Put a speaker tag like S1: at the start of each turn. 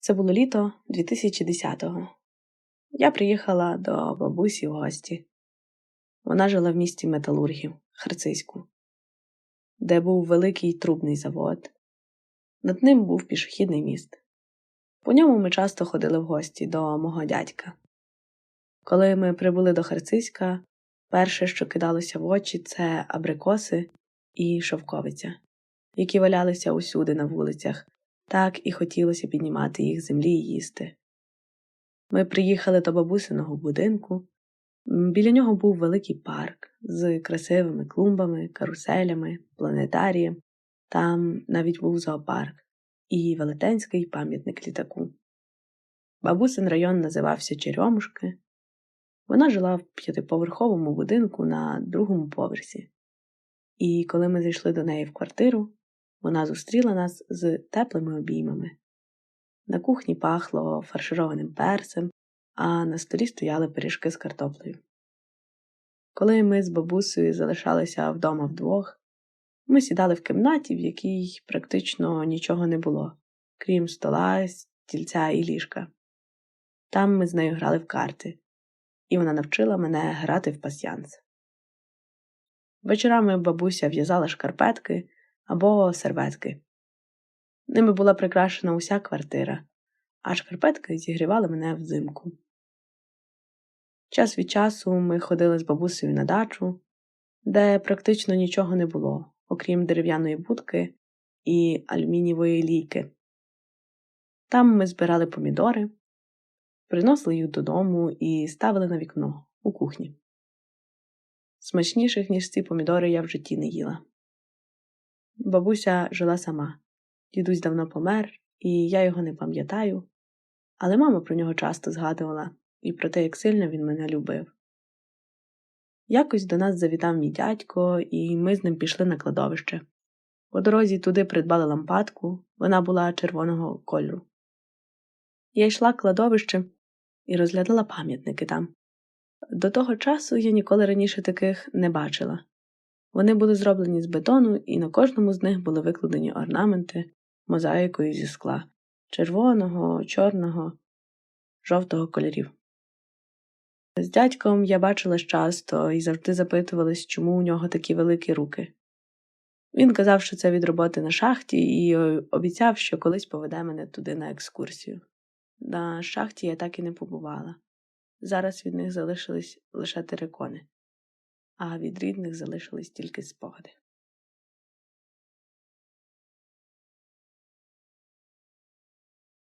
S1: Це було літо 2010-го. Я приїхала до бабусі в гості. Вона жила в місті Металургів, Харцизьку, де був великий трубний завод. Над ним був пішохідний міст. По ньому ми часто ходили в гості до мого дядька. Коли ми прибули до Харциська, перше, що кидалося в очі, це абрикоси і шовковиця, які валялися усюди на вулицях, так і хотілося піднімати їх землі і їсти. Ми приїхали до бабусиного будинку. Біля нього був великий парк з красивими клумбами, каруселями, планетарієм. Там навіть був зоопарк і велетенський пам'ятник літаку. Бабусин район називався Черемушки. Вона жила в п'ятиповерховому будинку на другому поверсі. І коли ми зайшли до неї в квартиру, вона зустріла нас з теплими обіймами. На кухні пахло фаршированим перцем, а на столі стояли пиріжки з картоплею. Коли ми з бабусею залишалися вдома вдвох, ми сідали в кімнаті, в якій практично нічого не було, крім стола, стільця і ліжка. Там ми з нею грали в карти, і вона навчила мене грати в пасьянс. Вечорами бабуся в'язала шкарпетки або серветки. Ними була прикрашена уся квартира, а шкарпетки зігрівали мене взимку. Час від часу ми ходили з бабусею на дачу, де практично нічого не було, окрім дерев'яної будки і алюмінієвої лійки. Там ми збирали помідори, приносили їх додому і ставили на вікно у кухні. Смачніших, ніж ці помідори, я в житті не їла. Бабуся жила сама. Дідусь давно помер, і я його не пам'ятаю, але мама про нього часто згадувала і про те, як сильно він мене любив. Якось до нас завітав мій дядько, і ми з ним пішли на кладовище. По дорозі туди придбали лампадку, вона була червоного кольору. Я йшла кладовищем і розглядала пам'ятники там. До того часу я ніколи раніше таких не бачила. Вони були зроблені з бетону, і на кожному з них були викладені орнаменти мозаїкою зі скла червоного, чорного, жовтого кольорів. З дядьком я бачилась часто і завжди запитувалась, чому у нього такі великі руки. Він казав, що це від роботи на шахті, і обіцяв, що колись поведе мене туди на екскурсію. На шахті я так і не побувала. Зараз від них залишились лише терикони, а від рідних залишились тільки спогади.